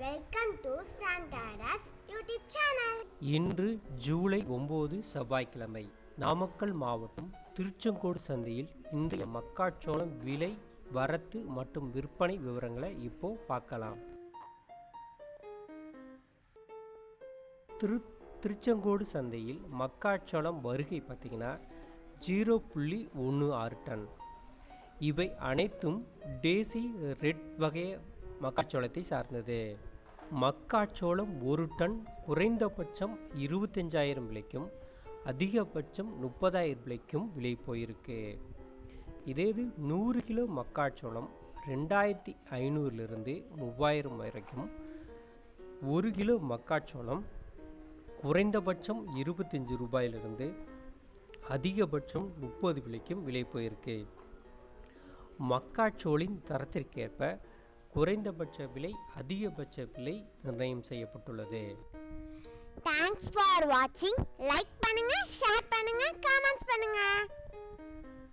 Welcome to standards YouTube channel இன்று July ஒம்பது செவ்வாய்க்கிழமை நாமக்கல் மாவட்டம் திருச்செங்கோடு சந்தையில் இன்றைய மக்காச்சோளம் விலை வரத்து மற்றும் விற்பனை விவரங்களை இப்போ பார்க்கலாம். திரு திருச்செங்கோடு சந்தையில் மக்காச்சோளம் வருகை பார்த்திங்கன்னா ஜீரோ புள்ளி ஒன்று ஆறு டன். இவை அனைத்தும் டேசி ரெட் வகையை மக்காச்சோளத்தை சார்ந்தது. மக்காச்சோளம் ஒரு டன் குறைந்தபட்சம் இருபத்தஞ்சாயிரம் விலைக்கும் அதிகபட்சம் முப்பதாயிரம் விலைக்கும் விலை போயிருக்கு. இதே இது நூறு கிலோ மக்காச்சோளம் ரெண்டாயிரத்தி ஐநூறுலேருந்து மூவாயிரம் வரைக்கும் ஒரு கிலோ மக்காச்சோளம் குறைந்தபட்சம் இருபத்தஞ்சி ரூபாயிலிருந்து அதிகபட்சம் முப்பது விலைக்கும் விலை போயிருக்கு. மக்காச்சோளின் தரத்திற்கேற்ப குறைந்தபட்ச விலை அதிகபட்ச விலை நிர்ணயம் செய்யப்பட்டுள்ளது. தேங்க்ஸ் ஃபார் வாட்சிங் லைக் பண்ணுங்க ஷேர் பண்ணுங்க கமெண்ட்ஸ் பண்ணுங்க.